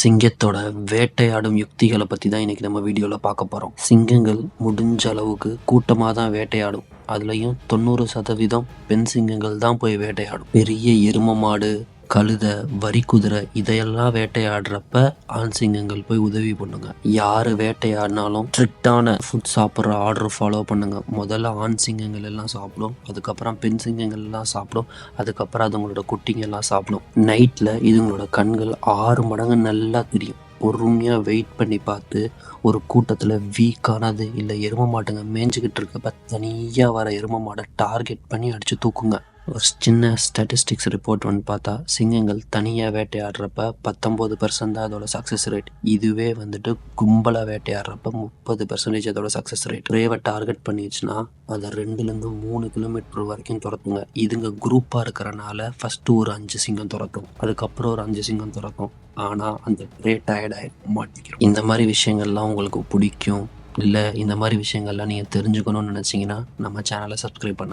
சிங்கத்தோட வேட்டையாடும் யுக்திகளை பற்றி தான் இன்றைக்கி நம்ம வீடியோவில் பார்க்க போகிறோம் சிங்கங்கள் முடிஞ்ச அளவுக்கு கூட்டமாக தான் வேட்டையாடும். அதுலேயும் தொண்ணூறு சதவீதம் பெண் சிங்கங்கள் தான் போய் வேட்டையாடும். பெரிய எரும மாடு கழுதை வரி குதிரை இதையெல்லாம் வேட்டையாடுறப்ப ஆண் சிங்கங்கள் போய் உதவி பண்ணுங்க. யார் வேட்டையாடினாலும் ஸ்ட்ரிக்டான ஃபுட் சாப்பிட்ற ஆர்டர் ஃபாலோ பண்ணுங்க. முதல்ல ஆண் சிங்கங்கள் எல்லாம் சாப்பிடும். அதுக்கப்புறம் பெண் சிங்கங்கள் எல்லாம் சாப்பிடும். அதுக்கப்புறம் அதுங்களோட குட்டிங்க எல்லாம் சாப்பிடும். நைட்டில் இதுங்களோட கண்கள் ஆறு மடங்கு நல்லா தெரியும். பொறுமையாக வெயிட் பண்ணி பார்த்து ஒரு கூட்டத்தில் வீக்கானது இல்லை எரும மாட்டுங்க மேய்ஞ்சிக்கிட்டு இருக்கப்ப தனியாக வர எரும மாடை டார்கெட் பண்ணி அடித்து தூக்குங்க. ஒரு சின்ன ஸ்டாட்டிஸ்டிக்ஸ் ரிப்போர்ட் வந்து பார்த்தா சிங்கங்கள் தனியாக வேட்டையாடுறப்ப பத்தொம்போது பர்சன்ட் தான் அதோட சக்ஸஸ் ரேட் இதுவே வந்துட்டு கும்பலாக வேட்டையாடுறப்ப முப்பது பர்சன்டேஜ் அதோட சக்ஸஸ் ரேட் ரேவை டார்கெட் பண்ணிடுச்சுன்னா அதை ரெண்டுலேருந்து மூணு கிலோமீட்டர் வரைக்கும் துரத்துங்க. இதுங்க குரூப்பாக இருக்கிறனால ஃபஸ்ட்டு ஒரு அஞ்சு சிங்கம் துரத்தும். அதுக்கப்புறம் ஒரு அஞ்சு சிங்கம் துரத்தும். ஆனால் அந்த ரே டயர்டாகி மாட்டிக்கிறோம். இந்த மாதிரி விஷயங்கள்லாம் உங்களுக்கு பிடிக்கும்? இல்லை இந்த மாதிரி விஷயங்கள்லாம் நீங்கள் தெரிஞ்சுக்கணும்னு நினச்சிங்கன்னா நம்ம சேனலை சப்ஸ்கிரைப் பண்ணுங்கள்